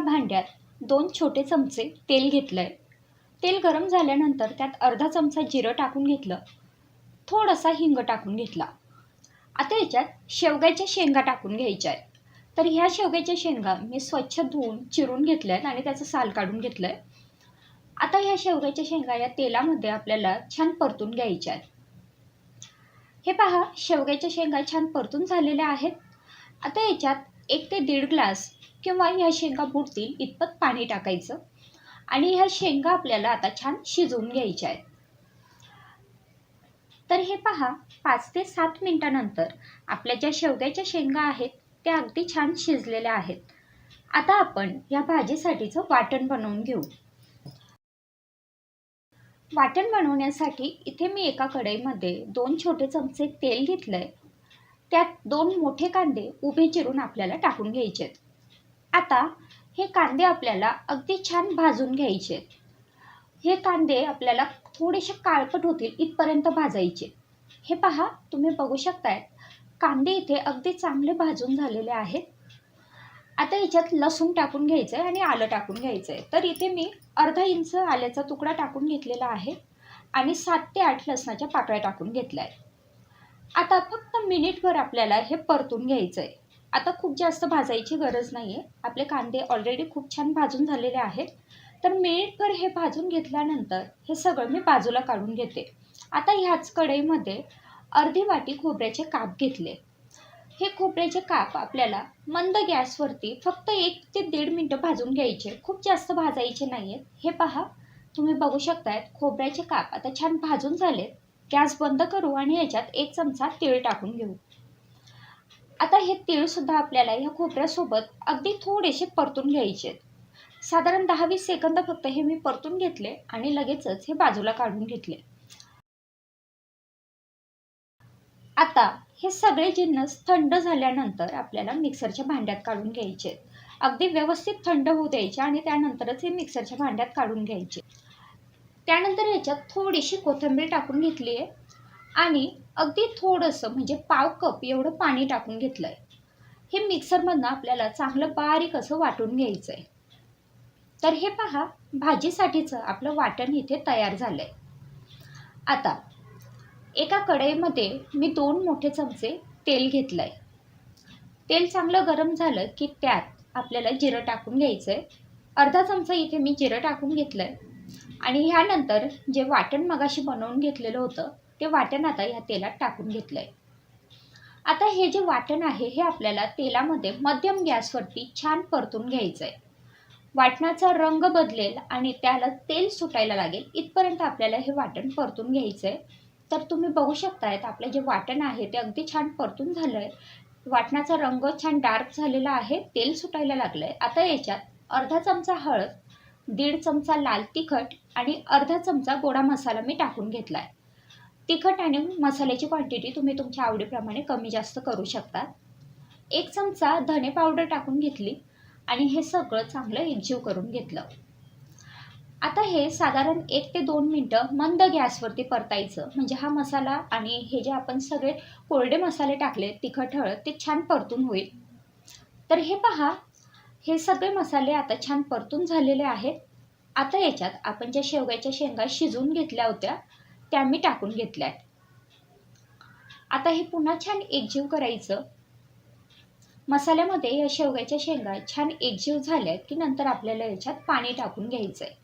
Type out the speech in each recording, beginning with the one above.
एका भांड्यात दोन छोटे चमचे तेल घेतलं आहे तेल गरम झाल्यानंतर त्यात अर्धा चमचा जिरं टाकून घेतलं. थोडासा हिंग टाकून घेतला. आता याच्यात शेवग्याच्या शेंगा टाकून घ्यायच्या आहेत तर ह्या शेवग्याच्या शेंगा मी स्वच्छ धुवून चिरून घेतल्या आहेत आणि त्याचं साल काढून घेतलं आहे आता ह्या शेवग्याच्या शेंगा या तेलामध्ये आपल्याला छान परतून घ्यायच्या आहेत हे पहा शेवग्याच्या शेंगा छान परतून झालेल्या आहेत. आता याच्यात एक ते दीड ग्लास किंवा ह्या शेंगा बुडतील इतपत पाणी टाकायचं. आणि ह्या शेंगा आपल्याला आता छान शिजवून घ्यायच्या आहेत. तर हे पहा पाच ते सात मिनिटानंतर आपल्या ज्या शेवग्याच्या शेंगा आहेत त्या अगदी छान शिजलेल्या आहेत. आता आपण या भाजीसाठीचं वाटण बनवून घेऊ. वाटण बनवण्यासाठी इथे मी एका कढईमध्ये दोन छोटे चमचे तेल घेतलंय. त्यात दोन मोठे कांदे उभे चिरून आपल्याला टाकून घ्यायचे आहेत आता हे कांदे आपल्याला अगदी छान भाजून घ्यायचे. हे कांदे आपल्याला थोडेसे काळपट होतील इथपर्यंत भाजायचे. हे पहा तुम्ही बघू शकताय कांदे इथे अगदी चांगले भाजून झालेले आहेत. आता याच्यात लसूण टाकून घ्यायचं आहे आणि आलं टाकून घ्यायचं आहे तर इथे मी अर्धा इंच आल्याचा तुकडा टाकून घेतलेला आहे आणि सात ते आठ लसणाच्या पाकळ्या टाकून घेतल्या आहेत आता फक्त मिनिटभर आपल्याला हे परतून घ्यायचं आहे आता खूप जास्त भाजायची गरज नाही आहे आपले कांदे ऑलरेडी खूप छान भाजून झालेले आहेत. तर मिनिटभर हे भाजून घेतल्यानंतर हे सगळं मी बाजूला काढून घेते. आता ह्याच कढईमध्ये अर्धी वाटी खोबऱ्याचे काप घेतले. हे खोबऱ्याचे काप आपल्याला मंद गॅसवरती फक्त एक ते दीड मिनटं भाजून घ्यायचे. खूप जास्त भाजायचे नाही आहेत हे पहा तुम्ही बघू शकतायत खोबऱ्याचे काप आता छान भाजून झालेत. गॅस बंद करू आणि याच्यात एक चमचा तीळ टाकून घेऊ. आता हे तीळसुद्धा आपल्याला ह्या खोबऱ्यासोबत अगदी थोडेसे परतून घ्यायचे साधारण दहा वीस सेकंद फक्त हे मी परतून घेतले आणि लगेचच हे बाजूला काढून घेतले. आता हे सगळे जिन्नस थंड झाल्यानंतर आपल्याला मिक्सरच्या भांड्यात काढून घ्यायचे अगदी व्यवस्थित थंड होऊ द्यायचे आणि त्यानंतरच हे मिक्सरच्या भांड्यात काढून घ्यायचे. त्यानंतर ह्याच्यात थोडीशी कोथिंबीर टाकून घेतली आहे. आणि अगदी थोडंसं म्हणजे पाव कप एवढं पाणी टाकून घेतलं आहे हे मिक्सरमधनं आपल्याला चांगलं बारीक असं वाटून घ्यायचं आहे तर हे पहा भाजीसाठीचं आपलं वाटण इथे तयार झालं आहे आता एका कढईमध्ये मी दोन मोठे चमचे तेल घेतलं आहे तेल चांगलं गरम झालं की त्यात आपल्याला जिरं टाकून घ्यायचं आहे अर्धा चमचा इथे मी जिरं टाकून घेतलं आहे आणि ह्यानंतर जे वाटण मगाशी बनवून घेतलेलं होतं ते वाटण आता ह्या तेलात टाकून घेतलं आहे आता हे जे वाटण आहे हे आपल्याला तेलामध्ये मध्यम गॅसवरती छान परतून घ्यायचं आहे वाटणाचा रंग बदलेल आणि त्याला तेल सुटायला लागेल इथपर्यंत आपल्याला हे वाटण परतून घ्यायचं आहे तर तुम्ही बघू शकतायत आपलं जे वाटण आहे ते अगदी छान परतून झालं आहे वाटणाचा रंग छान डार्क झालेला आहे तेल सुटायला लागलं आहे आता याच्यात अर्धा चमचा हळद दीड चमचा लाल तिखट आणि अर्धा चमचा गोडा मसाला मी टाकून घेतला आहे तिखट आणि मसाल्याची क्वांटिटी तुम्ही तुमच्या आवडीप्रमाणे कमी जास्त करू शकता. एक चमचा धने पावडर टाकून घेतली आणि हे सगळं चांगलं एकजीव करून घेतलं. आता हे साधारण एक ते दोन मिनटं मंद गॅसवरती परतायचं. म्हणजे हा मसाला आणि हे जे आपण सगळे कोरडे मसाले टाकले तिखट हळद ते छान परतून होईल. तर हे पहा हे सगळे मसाले आता छान परतून झालेले आहेत. आता याच्यात आपण ज्या शेवग्याच्या शेंगा शिजवून घेतल्या होत्या त्या मी टाकून घेतल्या आहेत आता हे पुन्हा छान एकजीव करायचं. मसाल्यामध्ये या शेवग्याच्या शेंगा छान एकजीव झाल्यात की नंतर आपल्याला याच्यात पाणी टाकून घ्यायचं आहे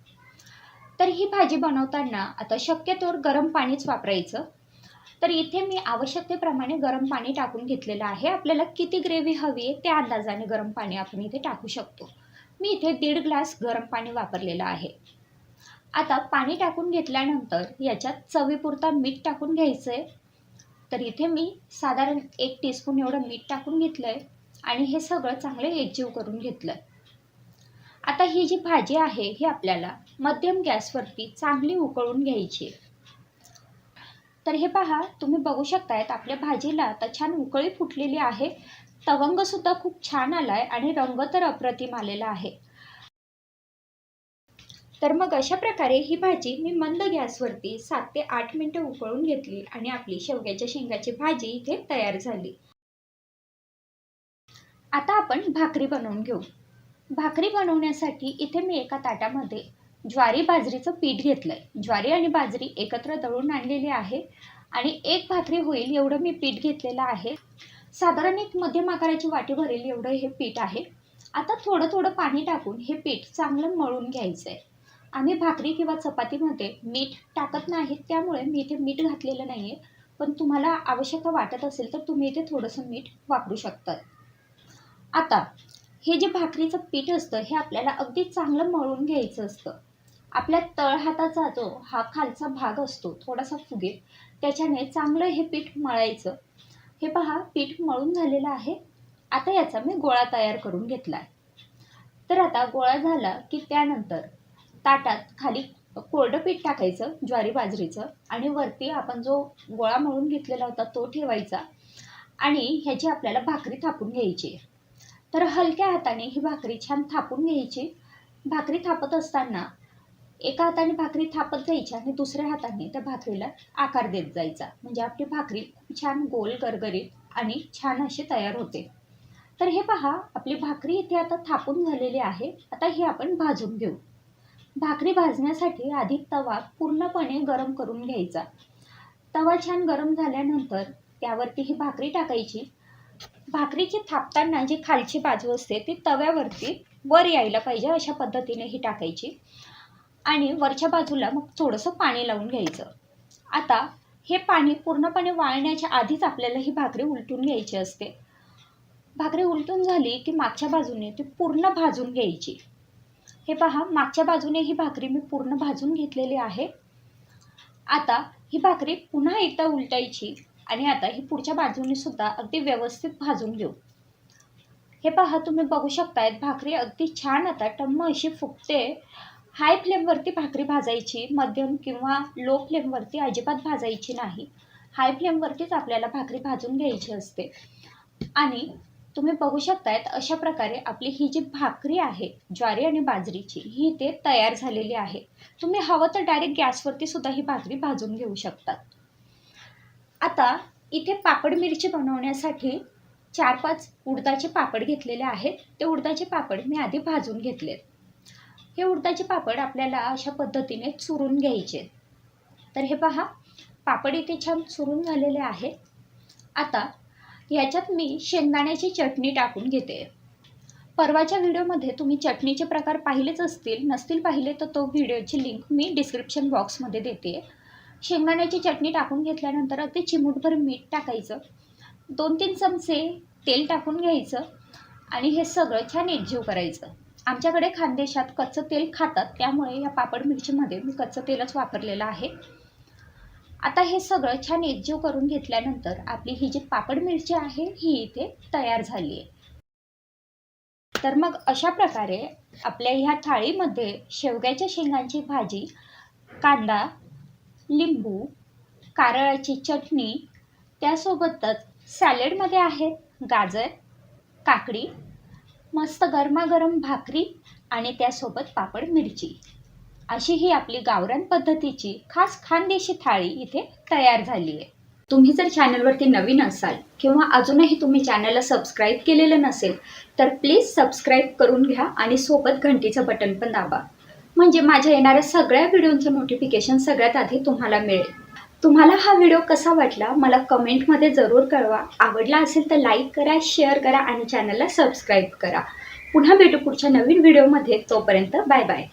तर ही भाजी बनवताना आता शक्यतोवर गरम पाणीच वापरायचं. तर इथे मी आवश्यकतेप्रमाणे गरम पाणी टाकून घेतलेलं आहे. आपल्याला किती ग्रेव्ही हवी आहे त्या अंदाजाने गरम पाणी आपण इथे टाकू शकतो. मी इथे दीड ग्लास गरम पाणी वापरलेलं आहे. आता पाणी टाकून घेतल्यानंतर याच्यात चवीपुरता मीठ टाकून घ्यायचं आहे तर इथे मी साधारण एक टीस्पून एवढं मीठ टाकून घेतलं आहे आणि हे सगळं चांगलं एकजीव करून घेतलं आता ही जी भाजी आहे ही आपल्याला मध्यम गॅसवरती चांगली उकळून घ्यायची. तर हे पहा तुम्ही बघू शकतायत आपल्या भाजीला आता छान उकळी फुटलेली आहे. तवंगसुद्धा खूप छान आला आहे आणि रंग तर अप्रतिम आलेला आहे. तर मग अशा प्रकारे ही भाजी मी मंद गॅसवरती सात ते आठ मिनटं उकळून घेतली आणि आपली शेवग्याच्या शेंगाची भाजी इथे तयार झाली. आता आपण भाकरी बनवून घेऊ. भाकरी बनवण्यासाठी इथे मी एका ताटामध्ये ज्वारी बाजरीचं पीठ घेतलं आहे ज्वारी आणि बाजरी एकत्र दळून आणलेली आहे आणि एक भाकरी होईल एवढं मी पीठ घेतलेलं आहे. साधारण एक मध्यम आकाराची वाटी भरेल एवढं हे पीठ आहे. आता थोडं थोडं पाणी टाकून हे पीठ चांगलं मळून घ्यायचं आहे आम्ही भाकरी किंवा चपातीमध्ये मीठ टाकत नाहीत त्यामुळे मी इथे मीठ घातलेलं नाही आहे पण तुम्हाला आवश्यकता वाटत असेल तर तुम्ही इथे थोडंसं मीठ वापरू शकता आता हे जे भाकरीचं पीठ असतं हे आपल्याला अगदी चांगलं मळून घ्यायचं असतं. आपल्या तळहाताचा जो हा खालचा भाग असतो थोडासा फुगे त्याच्याने चांगलं हे पीठ मळायचं. हे पहा पीठ मळून झालेलं आहे. आता याचा मी गोळा तयार करून घेतला आहे तर आता गोळा झाला की त्यानंतर ताटात खाली कोरडं पीठ टाकायचं ज्वारी बाजरीचं आणि वरती आपण जो गोळा मळून घेतलेला होता तो ठेवायचा आणि ह्याची आपल्याला भाकरी थापून घ्यायची. तर हलक्या हाताने ही भाकरी छान थापून घ्यायची. भाकरी थापत असताना एका हाताने भाकरी थापत जायची आणि दुसऱ्या हाताने त्या भाकरीला आकार देत जायचा. म्हणजे आपली भाकरी छान गोल गरगरीत आणि छान अशी तयार होते. तर हे पहा आपली भाकरी इथे आता थापून झालेली आहे. आता ही आपण भाजून घेऊ. भाकरी भाजण्यासाठी आधी तवा पूर्णपणे गरम करून घ्यायचा. तवा छान गरम झाल्यानंतर त्यावरती ही भाकरी टाकायची. भाकरीची थापताना जी खालची बाजू असते ती तव्यावरती वर यायला पाहिजे अशा पद्धतीने ही टाकायची. आणि वरच्या बाजूला मग थोडंसं पाणी लावून घ्यायचं. आता हे पाणी पूर्णपणे वाळण्याच्या आधीच आपल्याला ही भाकरी उलटून घ्यायची असते. भाकरी उलटून झाली की मागच्या बाजूने ती पूर्ण भाजून घ्यायची. हे पहा मागच्या बाजूने ही भाकरी मी पूर्ण भाजून घेतलेली आहे. आता ही भाकरी पुन्हा एकदा उलटायची आणि आता ही पुढच्या बाजूने सुद्धा अगदी व्यवस्थित भाजून घेऊ. हे पहा तुम्ही बघू शकतायत भाकरी अगदी छान आता टम्म अशी फुगते. हाय फ्लेमवरती भाकरी भाजायची मध्यम किंवा लो फ्लेमवरती अजिबात भाजायची नाही. हाय फ्लेमवरतीच आपल्याला भाकरी भाजून घ्यायची असते. आणि तुम्ही बघू शकतायत अशा प्रकारे आपली ही जी भाकरी आहे ज्वारी आणि बाजरीची ही ते तयार झालेली आहे. तुम्ही हवं तर डायरेक्ट गॅसवरती सुद्धा ही भाकरी भाजून घेऊ शकतात. आता इथे पापड मिरची बनवण्यासाठी चार पाच उडदाचे पापड घेतलेले आहेत. ते उडदाचे पापड मी आधी भाजून घेतले हे उडदाचे पापड आपल्याला अशा पद्धतीने चुरून घ्यायचे. तर हे पहा पापड इथे छान चुरून झालेले आहे आता याच्यात मी शेंगदाण्याची चटणी टाकून घेते. परवाच्या व्हिडिओमध्ये तुम्ही चटणीचे प्रकार पाहिलेच असतील नसतील पाहिले तर तो व्हिडिओची लिंक मी डिस्क्रिप्शन बॉक्समध्ये देते. शेंगदाण्याची चटणी टाकून घेतल्यानंतर अगदी चिमूटभर मीठ टाकायचं. दोन तीन चमचे तेल टाकून घ्यायचं आणि हे सगळं छान एकजीव करायचं. आमच्याकडे खानदेशात कच्चं तेल खातात त्यामुळे या पापड मिरचीमध्ये मी कच्चं तेलच वापरलेलं आहे. आता हे सगळं छान एकजीव करून घेतल्यानंतर आपली ही जी पापड मिरची आहे ही इथे तयार झाली आहे. तर मग अशा प्रकारे आपल्या ह्या थाळीमध्ये शेवग्याच्या शेंगांची भाजी कांदा लिंबू कारळाची चटणी त्यासोबतच सॅलेडमध्ये आहेत गाजर काकडी मस्त गरमागरम भाकरी आणि त्यासोबत पापड मिरची. अशी ही आपली गावरान पद्धतीची खास खानदेशी थाळी इथे तयार झाली आहे. तुम्ही जर चॅनलवरती नवीन असाल किंवा अजूनही तुम्ही चॅनलला सबस्क्राईब केलेलं नसेल तर प्लीज सबस्क्राईब करून घ्या आणि सोबत घंटीचं बटन पण दाबा. म्हणजे माझ्या येणाऱ्या सगळ्या व्हिडिओचं नोटिफिकेशन सगळ्यात आधी तुम्हाला मिळेल. तुम्हाला हा व्हिडिओ कसा वाटला मला कमेंटमध्ये जरूर कळवा. आवडला असेल तर लाईक करा शेअर करा आणि चॅनलला सबस्क्राईब करा. पुन्हा भेटू पुढच्या नवीन व्हिडिओमध्ये तोपर्यंत बाय बाय.